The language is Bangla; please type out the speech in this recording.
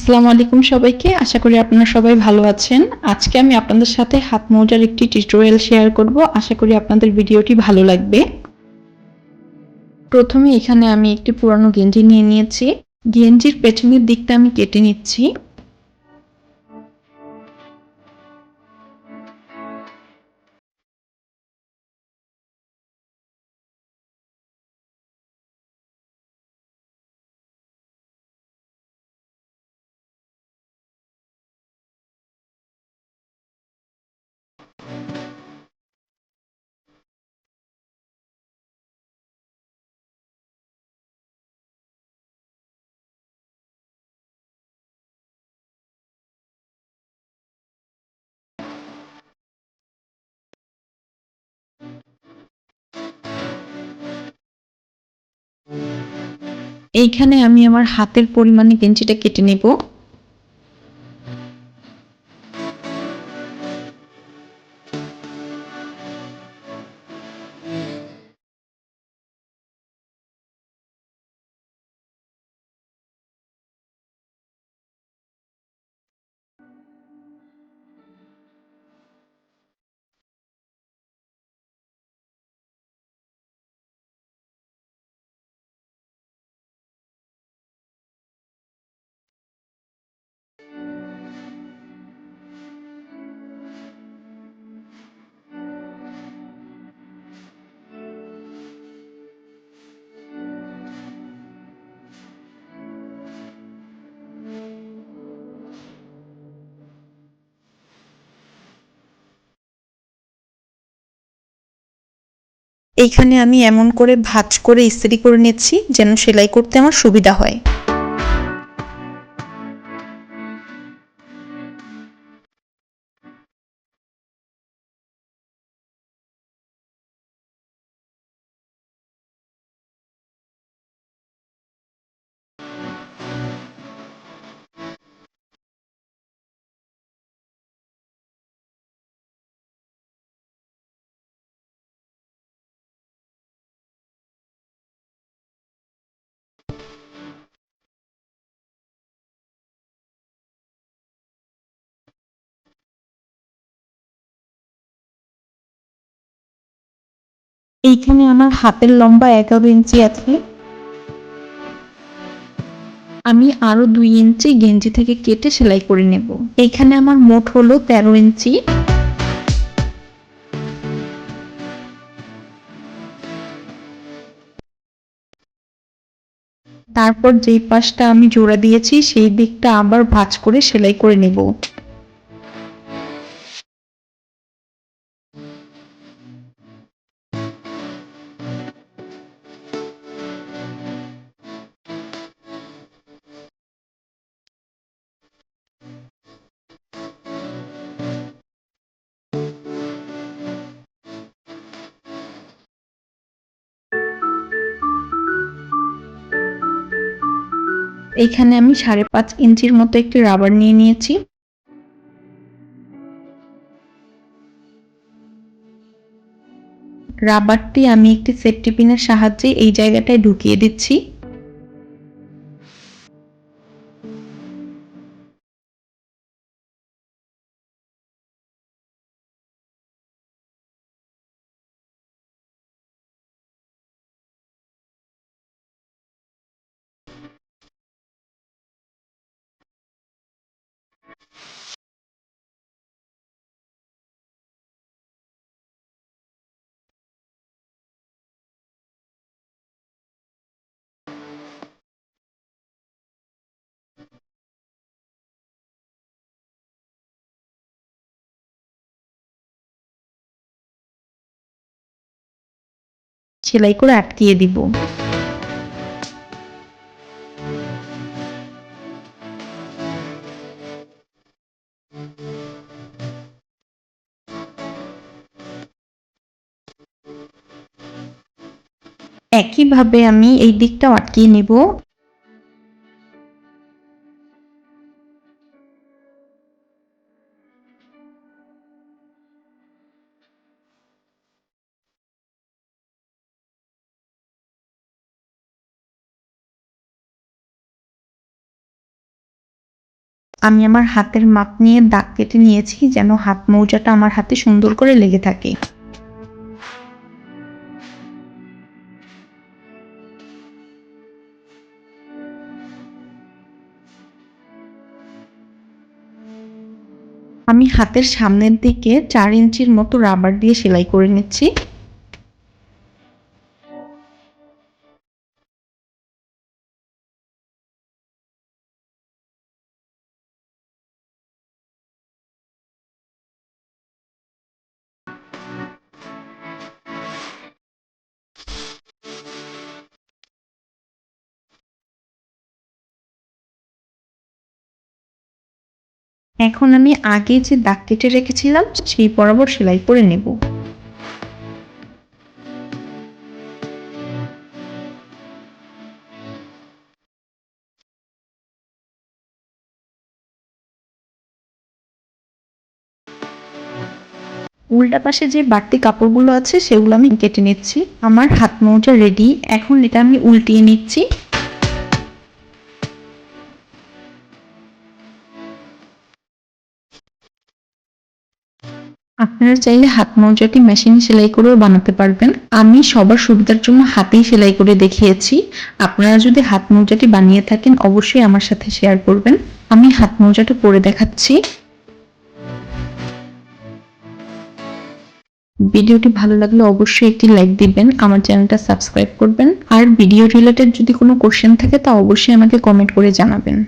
আসসালামু আলাইকুম সবাইকে। আশা করি আপনারা সবাই ভালো আছেন। আজকে আমি আপনাদের সাথে হাত মোজার একটি টিউটোরিয়াল শেয়ার করব। আশা করি আপনাদের ভিডিওটি ভালো লাগবে। প্রথমে এখানে আমি একটি পুরানো গেঞ্জি নিয়ে নিয়েছি। গেঞ্জির পেছনের দিকটা আমি কেটে নিচ্ছি। এইখানে আমি আমার হাতের পরিমাণে গেঞ্জিটা কেটে নেব। এইখানে আমি এমন করে ভাঁজ করে ইস্ত্রি করে নিচ্ছি যেন সেলাই করতে আমার সুবিধা হয়। এইখানে আমার হাতের লম্বা এগারো ইঞ্চি আছে। আমি আরও দুই ইঞ্চি গেঞ্জি থেকে কেটে সেলাই করে নেব। এখানে আমার মোট হলো তেরো ইঞ্চি। তারপর যেই পাশটা আমি জোড়া দিয়েছি, সেই দিকটা আবার ভাঁজ করে সেলাই করে নেব। এইখানে আমি সাড়ে পাঁচ ইঞ্চির মতো একটি রাবার নিয়ে নিয়েছি। রাবারটি আমি একটি সেফটি পিনের সাহায্যে এই জায়গাটায় ঢুকিয়ে দিচ্ছি। সেলাই করে আটকিয়ে দিব। একইভাবে আমি এই দিকটাও আটকিয়ে নিব। আমি আমার হাতের মাপ নিয়ে দাগ কেটে নিয়েছি যেন হাত মৌজাটা আমার হাতে সুন্দর করে লেগে থাকে। আমি হাতের সামনের দিকে চার ইঞ্চির মতো রাবার দিয়ে সেলাই করে নিচ্ছি। এখন আমি আগে যে দাগ কেটে রেখেছিলাম, সেই বরাবর সেলাই করে নেব। উল্টা পাশে যে বাড়তি কাপড়গুলো আছে, সেগুলো আমি কেটে নিচ্ছি। আমার হাত মোজা রেডি এখন এটা আমি উল্টিয়ে নিচ্ছি। আপনারা চাইলে হাত মোজাটি মেশিনে সেলাই করেও বানাতে পারবেন। আমি সবার সুবিধার জন্য হাতেই সেলাই করে দেখিয়েছি। আপনারা যদি হাত মোজাটি বানিয়ে থাকেন, অবশ্যই আমার সাথে শেয়ার করবেন। আমি হাত মোজাটা পরে দেখাচ্ছি। ভিডিওটি ভালো লাগলে অবশ্যই একটি লাইক দিবেন, আমার চ্যানেলটা সাবস্ক্রাইব করবেন। আর ভিডিও রিলেটেড যদি কোনো কোশ্চেন থাকে, তা অবশ্যই আমাকে কমেন্ট করে জানাবেন।